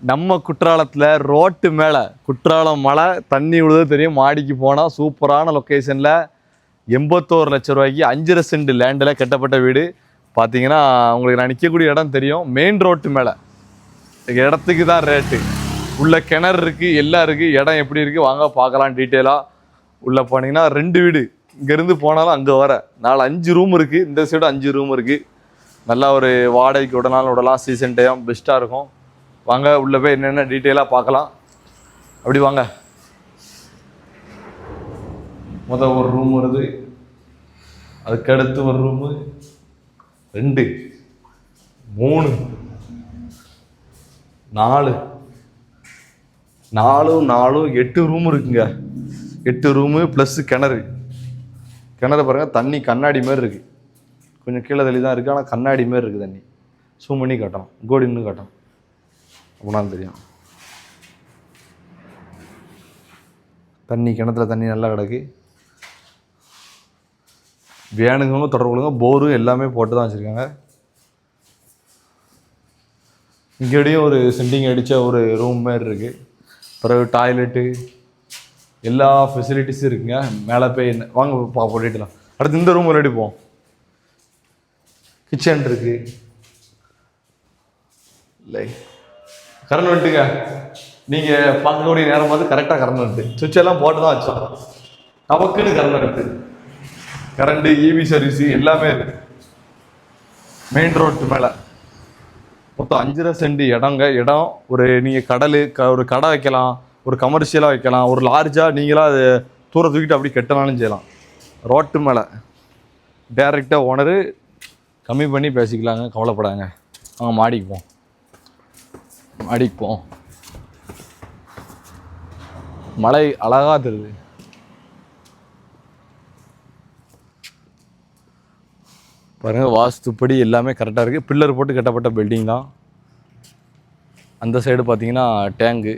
நம்ம குற்றாலத்தில் ரோட்டு மேலே குற்றாலம் மலை தண்ணி விழுது தெரியும் மாடிக்கு போனால் சூப்பரான லொக்கேஷனில் எண்பத்தோரு லட்ச ரூபாய்க்கு அஞ்சரை சென்ட் லேண்டில் கட்டப்பட்ட வீடு. பார்த்தீங்கன்னா உங்களுக்கு நான் நிற்கக்கூடிய இடம் தெரியும். மெயின் ரோட்டு மேலே. இடத்துக்கு தான் ரேட்டு உள்ள கிணறு இருக்குது எல்லாம் இருக்குது இடம் எப்படி இருக்குது வாங்க பார்க்கலாம் டீட்டெயிலாக உள்ளே போனீங்கன்னா ரெண்டு வீடு. இங்கேருந்து போனாலும் அங்கே வர. நாலு அஞ்சு ரூம் இருக்குது இந்த சைடு அஞ்சு ரூம் இருக்குது நல்லா ஒரு வாடகைக்கு விடனாலும் விடலாம் சீசன் டைம் பெஸ்ட்டாக இருக்கும். வாங்க உள்ளே போய் என்னென்ன டீட்டெயிலாக பார்க்கலாம். அப்படி வாங்க. மொதல் ஒரு ரூம் வருது. அதுக்கடுத்து ஒரு ரூமு ரெண்டு மூணு நாலு. நாலும் நாலும் எட்டு ரூம் இருக்குங்க. எட்டு ரூமு ப்ளஸ்ஸு கிணறு. கிணறு பாருங்கள் தண்ணி கண்ணாடி மாதிரி இருக்குது கொஞ்சம் கீழே தள்ளி தான் இருக்குது ஆனால் கண்ணாடி மாதிரி இருக்குது தண்ணி. சூம் பண்ணி காட்டணும். கோடி காட்டணும். காட்டணும் தெரியும். தண்ணி கிணத்துல தண்ணி நல்லா கிடக்கு. வேணுங்கவங்க தொடர்பு கொள்ளுங்க போரும் எல்லாமே போட்டு தான் வச்சுருக்காங்க. இங்கேயும் ஒரு சென்டிங் அடித்த ஒரு ரூம் மாதிரி இருக்குது பிறகு டாய்லெட்டு எல்லா ஃபெசிலிட்டிஸும் இருக்குங்க. மேலே போய் என்ன வாங்க பா போட்டுலாம் அடுத்து இந்த ரூம் ரெடி போவோம். கிச்சன் இருக்குது இல்லை கரண்ட் வந்துட்டுங்க. நீங்கள் பார்க்கக்கூடிய நேரம் பார்த்து கரெக்டாக கரண்ட் வந்துட்டு. சுவிட்ச் எல்லாம் போட்டு தான் வச்சோம். நமக்குன்னு கரண்ட் வந்துட்டு கரண்ட்டு இவி சர்வீஸு எல்லாமே இருக்கு. மெயின் ரோட்டு மேலே. மொத்தம் அஞ்சரை சென்ட் இடங்க இடம். ஒரு நீங்கள் கடல் க ஒரு கடை வைக்கலாம் ஒரு கமர்ஷியலாக வைக்கலாம் ஒரு லார்ஜாக நீங்களாக அது தூர தூக்கிட்டு அப்படி கெட்டனாலும் செய்யலாம். ரோட்டு மேலே. டேரெக்டாக ஓனரு கம்மி பண்ணி பேசிக்கலாங்க. கவலைப்படாங்க. அவங்க மாடிக்கு போவோம். அடிப்போம் மழை அழகா தெரியுது பாருங்க வாஸ்துப்படி எல்லாமே கரெக்டாக இருக்குது பில்லர் போட்டு கட்டப்பட்ட பில்டிங் தான். அந்த சைடு பார்த்தீங்கன்னா டேங்கு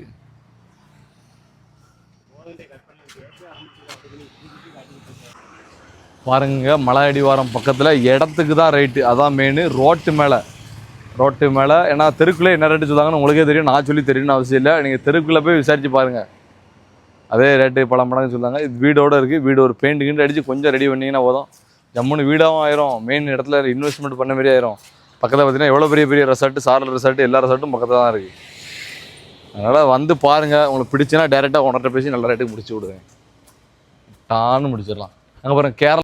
பாருங்க மலை அடிவாரம் பக்கத்தில் இடத்துக்கு தான் ரைட்டு அதான் மெயின் ரோட்டு மேலே. ரோட்டு மேலே. ஏன்னா தெருக்குள்ளே என்ன ரேட்டு சொல்லுவாங்கன்னு உங்களுக்கே தெரியும். நான் சொல்லி தெரியும்னு அவசியம் இல்லை. நீங்கள் தெருக்குள்ளே போய் விசாரித்து பாருங்கள் அதே ரேட்டு பல மடங்கு சொல்லுவாங்க இது வீடோடு இருக்குது வீடு ஒரு பெயிண்ட் கிண்டு அடித்து கொஞ்சம் ரெடி பண்ணிங்கன்னா போதும். ஜம்முன்னு வீடாகவும் ஆயிரும். மெயின் இடத்துல இன்வெஸ்ட்மெண்ட் பண்ண மாதிரி ஆயிரும். பக்கத்தில் பார்த்தீங்கன்னா எவ்வளோ பெரிய பெரிய ரெசார்ட்டு சாரல் ரெசார்ட்டு எல்லா ரெசார்ட்டும் பக்கத்தில் தான் இருக்குது அதனால் வந்து பாருங்கள் உங்களுக்கு பிடிச்சுன்னா டேரெக்டாக உணர்கிட்ட பேசி நல்ல ரேட்டுக்கு முடிச்சு விடுவேன் டான்னு முடிச்சிடலாம். அங்கே பாருங்கள் கேரளா